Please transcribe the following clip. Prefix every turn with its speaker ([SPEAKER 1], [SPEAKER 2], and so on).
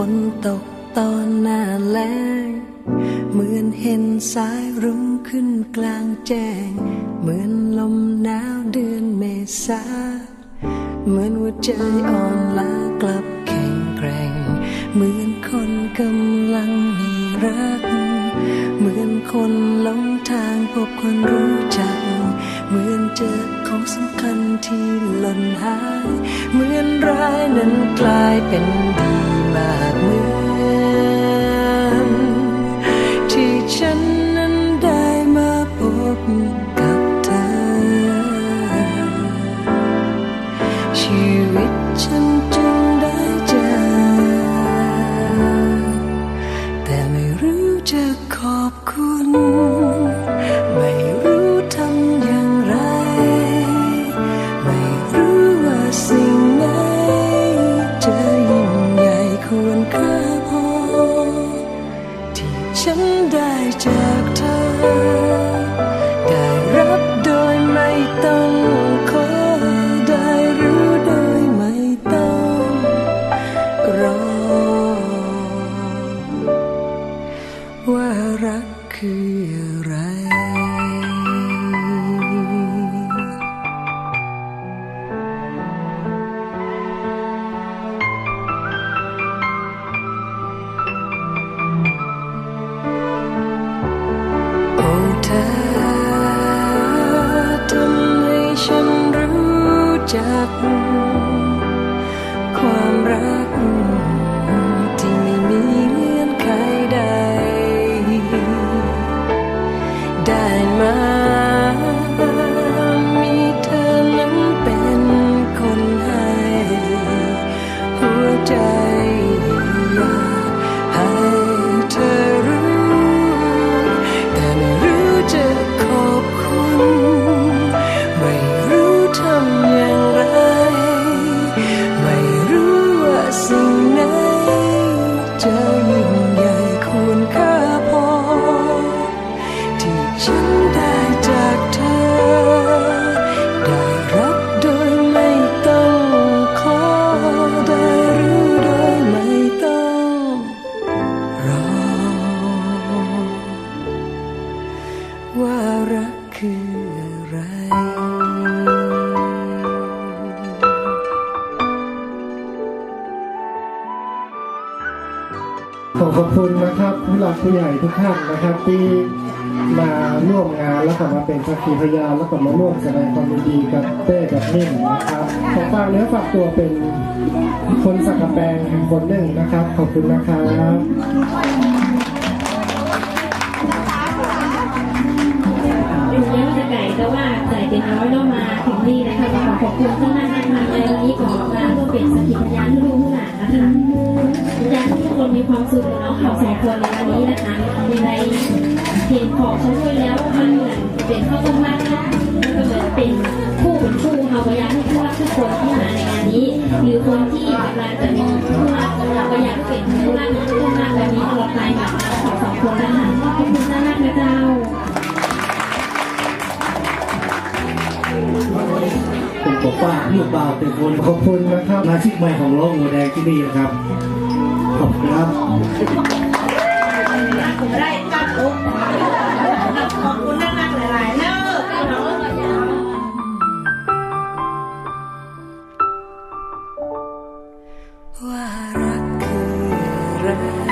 [SPEAKER 1] ฝนตกตอนหน้าแล้งเหมือนเห็นสายรุ้งขึ้นกลางแจ้ง เหมือนลมหนาวเดือนเมษาเหมือนหัวใจอ่อนล้ากลับแข็งแกร่ง เหมือนคนกำลังมีรัก เหมือนคนหลงทางพบคนรู้จัก เหมือนเจอ ของสำคัญที่หล่นหาย เหมือนร้ายนั้นกลายเป็นดีมากเหมือนที่ฉันนั้นได้มาพบกับเธอ ชีวิตฉันจึง ฉันได้จากเธอ ความรักที่ไม่มีเงื่อนไขใด ได้มา ขอขอ
[SPEAKER 2] บคุณนะครับผู้หลักผู้ใหญ่ทุกท่านนะครับ ที่มาร่วมงานแล้วก็มาเป็นสักขีพยานแล้วก็มาร่วมแสดงความยินดีกับเต้กับนิ่มนะครับขอฝากเนื้อฝากตัวเป็นคนสักกะแปงคนหนึ่งนะครับ ขอบคุณนะครับ
[SPEAKER 3] ถึงแม้ว่าจะไกลแต่ว่าใจเป็นน้อยเรามาถึงนี่นะคะขอขอบคุณที่มา คนมีความสุขกับน้องเขาสองคนในวันนี้นะคะในเห็นของเขาด้วยแล้วมันเหมือนเป็นข้าวต้มมัดเนาะมันก็เหมือนเป็นคู่เป็นคู่เขาก็อยากให้ทุกรักทุกคนที่มาในงานนี้ หรือคนที่กำลังจะมีคู่รักเราก็อยากเป็นคู่รักคู่รักแบบนี้ตลอดไปกับน้องเขาสองคนนะคะขอบคุณมากนะเจ้า
[SPEAKER 4] ผมปกป้าลูกบ่าวเป็นคน
[SPEAKER 2] ขอบคุณนะครับ
[SPEAKER 4] มาชิกใหม่ของโลกหัวแดงที่นี่นะครับ ขอบคุณครับ
[SPEAKER 3] ได้ตัดอก
[SPEAKER 5] ขอบคุณนักหลายๆเนอะ
[SPEAKER 1] ว่ารักคืออะไร